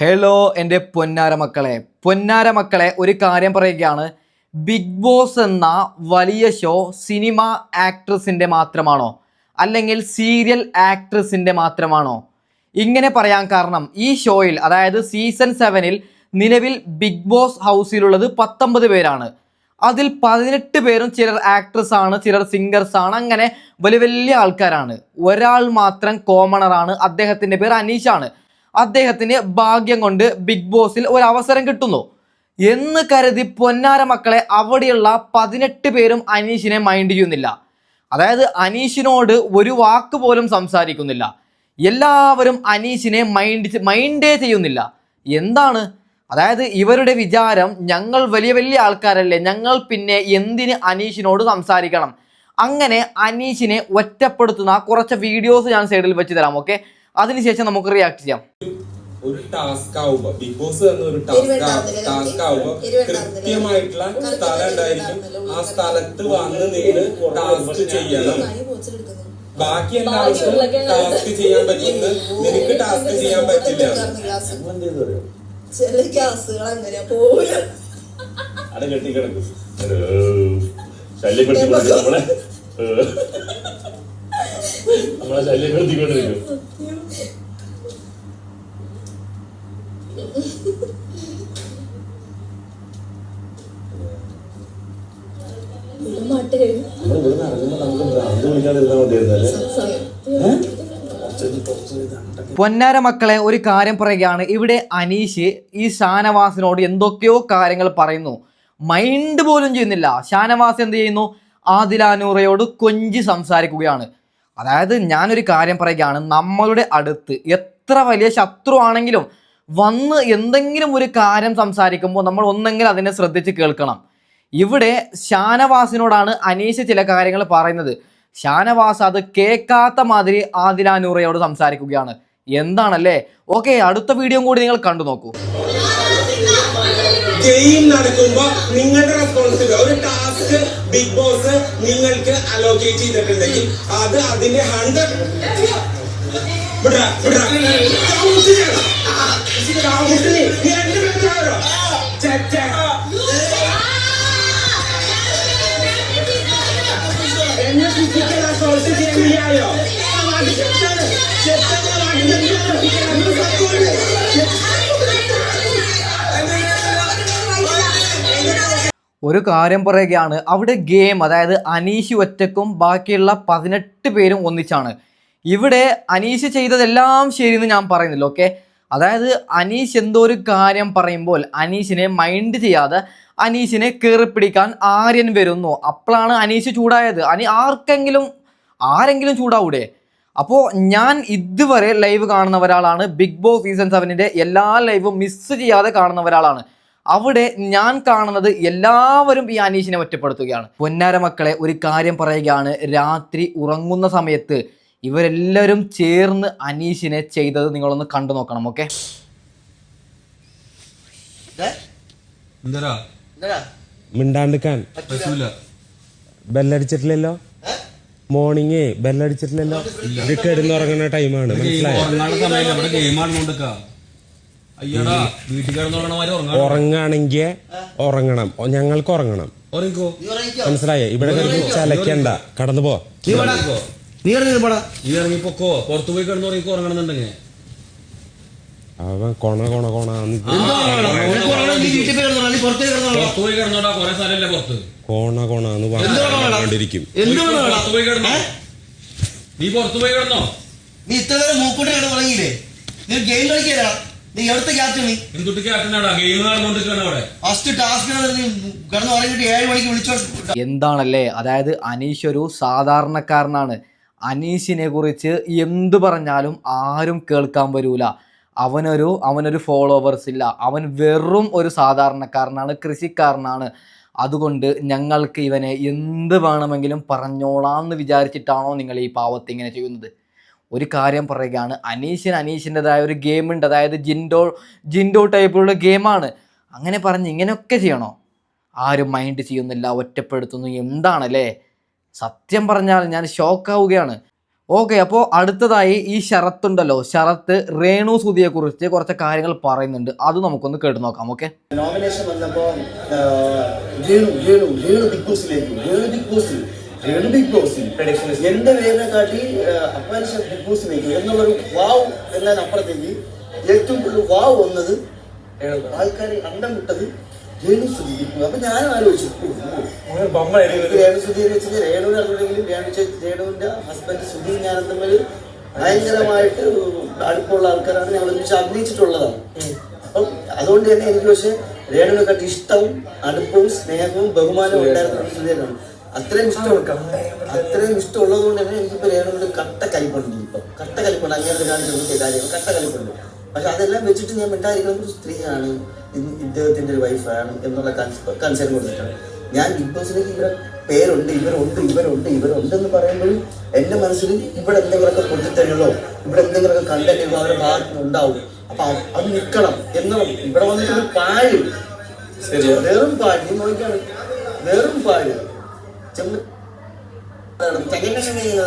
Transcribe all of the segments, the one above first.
Hello എന്റെ പൊന്നാര മക്കളെ. പൊന്നാര മക്കളെ ഒരു കാര്യം പറയുകയാണ്. ബിഗ് ബോസ് എന്ന വലിയ ഷോ സിനിമ ആക്ട്രസിന്റെ മാത്രമാണോ? അല്ലെങ്കിൽ സീരിയൽ ആക്ട്രസിന്റെ മാത്രമാണോ? ഇങ്ങനെ പറയാൻ കാരണം ഈ ഷോയിൽ അതായത് സീസൺ സെവനിൽ നിലവിൽ ബിഗ് ബോസ് ഹൗസിലുള്ളത് പത്തൊമ്പത് പേരാണ്. അതിൽ പതിനെട്ട് പേരും ചിലർ ആക്ട്രസ് ആണ് ചിലർ സിംഗേഴ്സ് ആണ് അങ്ങനെ വലിയ വലിയ ആൾക്കാരാണ്. ഒരാൾ മാത്രം കോമണറാണ് അദ്ദേഹത്തിന്റെ പേര് അനീഷാണ് അദ്ദേഹത്തിന് ഭാഗ്യം കൊണ്ട് ബിഗ് ബോസിൽ ഒരു അവസരം കിട്ടുന്നു. എന്ന് കരുതി പൊന്നാര മക്കളെ അവിടെയുള്ള പതിനെട്ട് പേരും അനീഷിനെ മൈൻഡ് ചെയ്യുന്നില്ല. അതായത് അനീഷിനോട് ഒരു വാക്ക് പോലും സംസാരിക്കുന്നില്ല. എല്ലാവരും അനീഷിനെ മൈൻഡ് മൈൻഡേ ചെയ്യുന്നില്ല. എന്താണ്? അതായത് ഇവരുടെ വിചാരം ഞങ്ങൾ വലിയ വലിയ ആൾക്കാരല്ലേ ഞങ്ങൾ പിന്നെ എന്തിന് അനീഷിനോട് സംസാരിക്കണം? അങ്ങനെ അനീഷിനെ ഒറ്റപ്പെടുത്തുന്ന കുറച്ച് വീഡിയോസ് ഞാൻ സൈഡിൽ വെച്ച് തരാം ഓക്കെ അതിനുശേഷം നമുക്ക് റിയാക്ട് ചെയ്യാം. ഒരു ടാസ്ക് ആവുമ്പോ ബിഗ് ബോസ് തന്ന ഒരു ടാസ്ക് ടാസ്ക് ആവുമ്പോ കൃത്യമായിട്ടുള്ള സ്ഥലം ഉണ്ടായിരിക്കും. ആ സ്ഥലത്ത് വന്ന് നിന്ന് ടാസ്ക് ചെയ്യണം. ബാക്കി എല്ലാവർക്കും ടാസ്ക് ചെയ്യാൻ പറ്റുന്ന നിനക്ക് ടാസ്ക് ചെയ്യാൻ പറ്റില്ല. ചില ഗ്യാസുകൾ അവിടെ കെട്ടിക്കിടക്കും. ശല്യപ്പെടുത്തി നമ്മളെ. നമ്മളെ ശല്യപ്പെടുത്തിക്കൊണ്ടിരിക്കും മാട്ട് കഴിഞ്ഞു നമ്മൾ ഇവിടുന്ന് ഇറങ്ങുമ്പോ നമുക്ക് പൊന്നാര മക്കളെ ഒരു കാര്യം പറയുകയാണ്. ഇവിടെ അനീഷ് ഈ ഷാനവാസിനോട് എന്തൊക്കെയോ കാര്യങ്ങൾ പറയുന്നു. മൈൻഡ് പോലും ചെയ്യുന്നില്ല. ഷാനവാസ് എന്ത് ചെയ്യുന്നു? ആദിലാനൂറയോട് കൊഞ്ചി സംസാരിക്കുകയാണ്. അതായത് ഞാനൊരു കാര്യം പറയുകയാണ്. നമ്മളുടെ അടുത്ത് എത്ര വലിയ ശത്രു ആണെങ്കിലും വന്ന് എന്തെങ്കിലും ഒരു കാര്യം സംസാരിക്കുമ്പോൾ നമ്മൾ ഒന്നെങ്കിലും അതിനെ ശ്രദ്ധിച്ച് കേൾക്കണം. ഇവിടെ ഷാനവാസിനോടാണ് അനീഷ് ചില കാര്യങ്ങൾ പറയുന്നത്. ഷാനവാസ് അത് കേൾക്കാത്ത മാതിരി ആദിലാനൂറയോട് സംസാരിക്കുകയാണ്. എന്താണല്ലേ? ഓക്കെ അടുത്ത വീഡിയോ കൂടി നിങ്ങൾ കണ്ടു നോക്കൂ. ഗെയിം നടക്കുമ്പോ നിങ്ങളുടെ റെസ്പോൺസിബിലിറ്റി ഒരു ടാസ്ക് ബിഗ് ബോസ് നിങ്ങൾക്ക് അലോക്കേറ്റ് ചെയ്തിട്ടുണ്ടെങ്കിൽ അത് അതിന്റെ ഹൺഡ്രഡ് ഒരു കാര്യം പറയുകയാണ്. അവിടെ ഗെയിം അതായത് അനീഷ് ഒറ്റക്കും ബാക്കിയുള്ള പതിനെട്ട് പേരും ഒന്നിച്ചാണ്. ഇവിടെ അനീഷ് ചെയ്തതെല്ലാം ശരിയെന്ന് ഞാൻ പറയുന്നില്ല ഓക്കെ അതായത് അനീഷ് എന്തോ ഒരു കാര്യം പറയുമ്പോൾ അനീഷിനെ മൈൻഡ് ചെയ്യാതെ അനീഷിനെ കയറി പിടിക്കാൻ ആര്യൻ വരുന്നു. അപ്പോഴാണ് അനീഷ് ചൂടായത്. അനി ആർക്കെങ്കിലും ആരെങ്കിലും ചൂടാവൂടെ? അപ്പോൾ ഞാൻ ഇതുവരെ ലൈവ് കാണുന്ന ഒരാളാണ്. ബിഗ് ബോസ് സീസൺ സെവനിന്റെ എല്ലാ ലൈവും മിസ് ചെയ്യാതെ കാണുന്ന ഒരാളാണ്. അവിടെ ഞാൻ കാണുന്നത് എല്ലാവരും ഈ അനീഷിനെ ഒറ്റപ്പെടുത്തുകയാണ്. പൊന്നാര മക്കളെ ഒരു കാര്യം പറയുകയാണ്. രാത്രി ഉറങ്ങുന്ന സമയത്ത് ഇവരെല്ലാവരും ചേർന്ന് അനീഷിനെ ചെയ്തത് നിങ്ങളൊന്ന് കണ്ടു നോക്കണം ഓക്കെ മിണ്ടാണ്ടിക്കാൻ പറ്റൂല. ബെല്ലടിച്ചിട്ടില്ലല്ലോ? മോർണിംഗ് ബെല്ലടിച്ചിട്ടില്ലല്ലോ ഇത് കിടന്നുറങ്ങുന്ന ടൈമാണ് മനസ്സിലായോ? ഉറങ്ങാണെങ്കിൽ ഉറങ്ങണം. ഞങ്ങൾക്ക് ഉറങ്ങണം. ഉറങ്ങിക്കോ? മനസ്സിലായോ? ഇവിടെ ചലക്കണ്ട കടന്നു പോ. നീ ഇറങ്ങി പോടാ. നീ ഇറങ്ങിപ്പോക്കോ? പുറത്തു പോയി കിടന്ന് ഉറങ്ങിക്കോ ഉറങ്ങണമെന്നുണ്ടെങ്കിൽ അവൻ കൊണ കൊണ കൊണ കോണ കൊണ എന്ന് കിടന്നോ? നീ പുറത്തു പോയി കിടന്നോ? നീ ഇത്ര നേരം മൂക്കൂട്ടി കിടന്ന് തുടങ്ങിയില്ലേ നീ ഗെയിം കളിക്കാനാ നീ എടുത്ത ക്യാപ്റ്റൻ നീ? എന്തുട്ട് ക്യാപ്റ്റനാടാ ഗെയിം നടന്നുകൊണ്ടിരിക്കാണ് അവിടെ. ഫസ്റ്റ് ടാസ്ക് നീ കിടന്ന് ഉറങ്ങിയിട്ട് ഏഴ് മണിക്ക് വിളിച്ചോ എന്താണല്ലേ? അതായത് അനീഷ് ഒരു സാധാരണക്കാരനാണ്. അനീഷിനെ കുറിച്ച് എന്ത് പറഞ്ഞാലും ആരും കേൾക്കാൻ വരൂല. അവനൊരു അവനൊരു ഫോളോവേഴ്സ് ഇല്ല. അവൻ വെറും ഒരു സാധാരണക്കാരനാണ് കൃഷിക്കാരനാണ്. അതുകൊണ്ട് ഞങ്ങൾക്ക് ഇവനെ എന്ത് വേണമെങ്കിലും പറഞ്ഞോളാം എന്ന് വിചാരിച്ചിട്ടാണോ നിങ്ങൾ ഈ പാവത്തെ ഇങ്ങനെ ചെയ്യുന്നത്. ഒരു കാര്യം പറയുകയാണ് അനീഷിന് അനീഷിന്റെതായ ഒരു ഗെയിം ഉണ്ട്. അതായത് ജിൻഡോ ജിൻഡോ ടൈപ്പിലുള്ള ഗെയിമാണ് അങ്ങനെ പറഞ്ഞ് ഇങ്ങനെയൊക്കെ ചെയ്യണോ? ആരും മൈൻഡ് ചെയ്യുന്നില്ല ഒറ്റപ്പെടുത്തുന്നു. എന്താണല്ലേ? സത്യം പറഞ്ഞാൽ ഞാൻ ഷോക്കാവുകയാണ് ഓക്കെ അപ്പോൾ അടുത്തതായി ഈ ശരത്തുണ്ടല്ലോ. ശരത്ത് രേണു സുധിയെ കുറിച്ച് കുറച്ച് കാര്യങ്ങൾ പറയുന്നുണ്ട്. അത് നമുക്കൊന്ന് കേട്ട് നോക്കാം ഓക്കെ? നോമിനേഷൻ വന്നപ്പോൾ ആ, രേണു രേണു രേണു ബിഗ് ബോസിലേക്ക്. രേണു ബിഗ് ബോസിൽ രേണു ബിഗ് ബോസിൽ. എന്റെ പേരിനെ കാട്ടി അപ്പാനിഷ ബിഗ് ബോസിലേക്ക് എന്നുള്ളൊരു വാവ് എന്നതിനപ്പുറത്തേക്ക് ഏറ്റവും കൂടുതൽ വാവ് വന്നത് ആൾക്കാരെ അണ്ടം വിട്ടത് രേണു ബിഗ് അപ്പൊ ഞാൻ ആലോചിച്ചു. രേണു സുധി എന്ന് വെച്ചാൽ രേണുവിനെ അറിഞ്ഞില്ലെങ്കിലും രേണു രേണുവിന്റെ ഹസ്ബൻഡ് സുധി ഞാനും തമ്മിൽ ഭയങ്കരമായിട്ട് അടുപ്പമുള്ള ആൾക്കാരാണ്. ഞങ്ങൾ ഒരുമിച്ച് അഭിനയിച്ചിട്ടുള്ളതാണ്. അപ്പം അതുകൊണ്ട് തന്നെ എനിക്ക് പക്ഷെ രേണുവിനെ കട്ടി ഇഷ്ടവും അടുപ്പവും സ്നേഹവും ബഹുമാനവും ഉണ്ടായിരുന്ന സുധീരനാണ് അത്രയും ഇഷ്ടം അത്രയും ഇഷ്ടമുള്ളത് കൊണ്ട് തന്നെ എനിക്കിപ്പോ രേണുവിന്റെ കട്ട കലിപ്പുണ്ട് ഇപ്പം. കട്ട കലിപ്പുണ്ട്. അങ്ങനെ കാണിച്ചു കാര്യങ്ങൾ കട്ട കലിപ്പുണ്ട്. പക്ഷെ അതെല്ലാം വെച്ചിട്ട് ഞാൻ മിണ്ടായിരിക്കുന്നത് ഒരു സ്ത്രീയാണ് ഇദ്ദേഹത്തിന്റെ ഒരു വൈഫാണ് എന്നുള്ള കൺസേൺ കൊടുത്തിട്ടാണ്. ഞാൻ ബിഗ് ബോസിലേക്ക് ഇവിടെ പേരുണ്ട് ഇവരുണ്ട് ഇവരുണ്ട് ഇവരുണ്ട് എന്ന് പറയുമ്പോഴും എന്റെ മനസ്സിൽ ഇവിടെ എന്തെങ്കിലുമൊക്കെ പൊട്ടിത്തരുകളോ ഇവിടെ എന്തെങ്കിലുമൊക്കെ കണ്ടന്റുകളോ അവരുടെ ഭാഗത്ത് ഉണ്ടാവും. അപ്പൊ അത് നിൽക്കണം എന്നുള്ള ഇവിടെ വന്നിട്ട് പാഴ്. ശരിയാ. വെറും പാഴ്. നീ നോക്കിയാണ്. വെറും പാഴ്. ചെമ്മ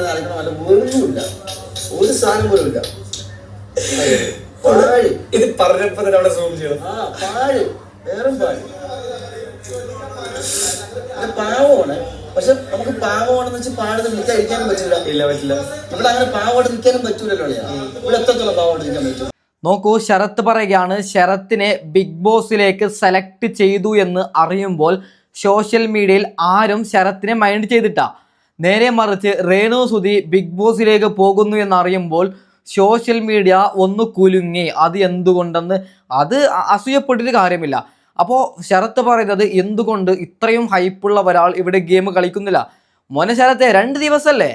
നടക്കണമല്ല ഒന്നുമില്ല ഒരു സാധനം പോലും ഇല്ല. പാഴ് ഇത് പറഞ്ഞപ്പോ തന്നെ അവിടെ സൂം ചെയ്യണം ആ പാഴ് വേറും പാഴ് പാവമാണ്. പക്ഷെ നമുക്ക് പാവമാണെന്ന് വെച്ച് പാടുന്ന നിൽക്കാതിരിക്കാനും പറ്റില്ല ഇല്ല പറ്റില്ല. ഇവിടെ അങ്ങനെ പാവമായിട്ട് നിൽക്കാനും പറ്റൂലല്ലോ. ഇവിടെ എത്രത്തോളം പാവമായിട്ട് നിൽക്കാൻ പറ്റും? നോക്കൂ ശരത്ത് പറയുകയാണ് ശരത്തിനെ ബിഗ് ബോസിലേക്ക് സെലക്ട് ചെയ്തു എന്ന് അറിയുമ്പോൾ സോഷ്യൽ മീഡിയയിൽ ആരും ശരത്തിനെ മൈൻഡ് ചെയ്തിട്ടാ നേരെ മറിച്ച് രേണു സുധി ബിഗ് ബോസിലേക്ക് പോകുന്നു എന്ന് അറിയുമ്പോൾ സോഷ്യൽ മീഡിയ ഒന്ന് കുലുങ്ങി. അത് എന്തുകൊണ്ടെന്ന് അത് അസൂയപ്പെട്ടിട്ട് കാര്യമില്ല. അപ്പോൾ ശരത്ത് പറയുന്നത് എന്തുകൊണ്ട് ഇത്രയും ഹൈപ്പുള്ള ഒരാൾ ഇവിടെ ഗെയിം കളിക്കുന്നില്ല? മോനെ ശരത്തെ രണ്ട് ദിവസമല്ലേ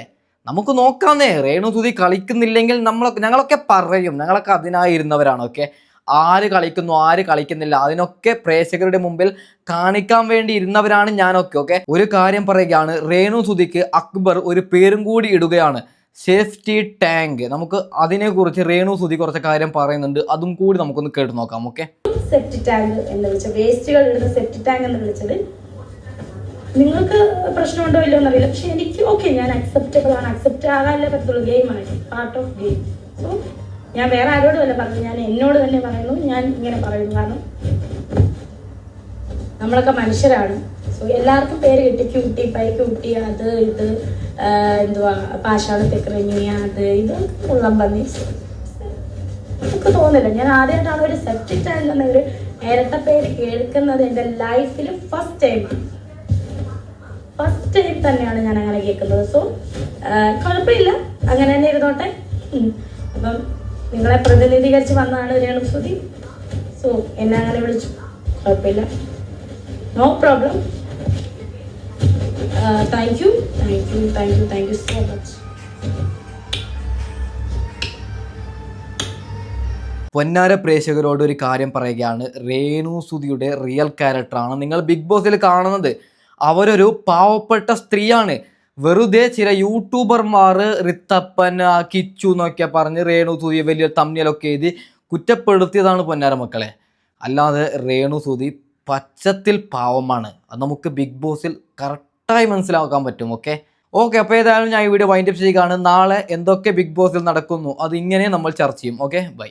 നമുക്ക് നോക്കാന്നേ. രേണു സുധി കളിക്കുന്നില്ലെങ്കിൽ നമ്മൾ ഞങ്ങളൊക്കെ പറയും. ഞങ്ങളൊക്കെ അതിനായിരുന്നവരാണ് ഓക്കെ ആര് കളിക്കുന്നു ആര് കളിക്കുന്നില്ല. അതിനൊക്കെ പ്രേക്ഷകരുടെ മുമ്പിൽ കാണിക്കാൻ വേണ്ടി ഇരുന്നവരാണ് ഞാനൊക്കെ ഓക്കെ ഒരു കാര്യം പറയുകയാണ്. രേണു സുധിക്ക് അക്ബർ ഒരു പേരും കൂടി ഇടുകയാണ്. സേഫ്റ്റി ടാങ്ക് നമുക്ക് അതിനെക്കുറിച്ച് രേണു സുതി കുറച്ച് കാര്യം പറയുന്നുണ്ട്. അതും കൂടി നമുക്കൊന്ന് കേട്ട് നോക്കാം ഓക്കെ ടാങ്ക് എന്ന് വേസ്റ്റുകൾ ഇടുന്ന ടാങ്ക് എന്ന് നിങ്ങൾക്ക് പ്രശ്നമുണ്ടോ ഇല്ലോ എന്നറിയില്ല. പക്ഷെ എനിക്ക് ഓക്കെ ഞാൻ അക്സെപ്റ്റബിൾ ആണ്. അക്സെപ്റ്റ് ആകാനല്ലേ പറ്റുള്ളൂ ഗെയിമാണ് പാർട്ട് ഓഫ് ഗെയിം സോ ഞാൻ വേറെ ആരോടും അല്ല പറഞ്ഞു ഞാൻ എന്നോട് തന്നെ പറയുന്നു. ഞാൻ ഇങ്ങനെ പറയുന്നു. കാരണം നമ്മളൊക്കെ മനുഷ്യരാണ്. സോ എല്ലാവർക്കും പേര് കിട്ടി. ക്യൂട്ടി പൈ ക്യൂട്ടി അത് ഇത്. എന്തുവാ പാഷാണത്തെ ക്രിമിയ അത് ഇത് ഉള്ളം പന്നി. എനിക്ക് തോന്നില്ല ഞാൻ ആദ്യമായിട്ടാണ് ഒരു സെപ്റ്റിക് ടാങ്ക് ഒരു ഇരട്ട പേര് കേൾക്കുന്നത് എന്റെ ലൈഫിൽ ഫസ്റ്റ് ടൈം ഫസ്റ്റ് ടൈം തന്നെയാണ് ഞാൻ അങ്ങനെ കേൾക്കുന്നത്. സോ കുഴപ്പമില്ല. അങ്ങനെ തന്നെ ഇരുന്നോട്ടെ. അപ്പം നിങ്ങളെ പ്രതിനിധീകരിച്ച് വന്നതാണ് രേണു സുധി സോ എന്നെ അങ്ങനെ വിളിച്ചു. കുഴപ്പമില്ല. No problem thank you thank you thank you thank you so much പൊന്നാര പ്രേക്ഷകരോട് ഒരു കാര്യം പറയുകയാണ്. രേണു സുധിയുടെ റിയൽ ക്യാരക്ടറാണ് നിങ്ങൾ ബിഗ് ബോസിൽ കാണുന്നത്. അവരൊരു പാവപ്പെട്ട സ്ത്രീയാണ്. വെറുതെ ചില യൂട്യൂബർമാർ റിത്തപ്പൻ കിച്ചു എന്നൊക്കെ പറഞ്ഞ് രേണു സുധിയെ വലിയ തമ്മിലൊക്കെ എഴുതി കുറ്റപ്പെടുത്തിയതാണ് പൊന്നാര മക്കളെ. അല്ലാതെ രേണു സുധി പച്ചത്തിൽ പാവമാണ്. അത് നമുക്ക് ബിഗ് ബോസിൽ കറക്റ്റായി മനസ്സിലാക്കാൻ പറ്റും ഓക്കെ ഓക്കെ അപ്പോൾ ഏതായാലും ഞാൻ ഈ വീഡിയോ വൈൻഡപ്പ് ചെയ്യുകയാണ് നാളെ എന്തൊക്കെ ബിഗ് ബോസിൽ നടക്കുന്നു അത് ഇങ്ങനെ നമ്മൾ ചർച്ച ചെയ്യും ഓക്കെ ബൈ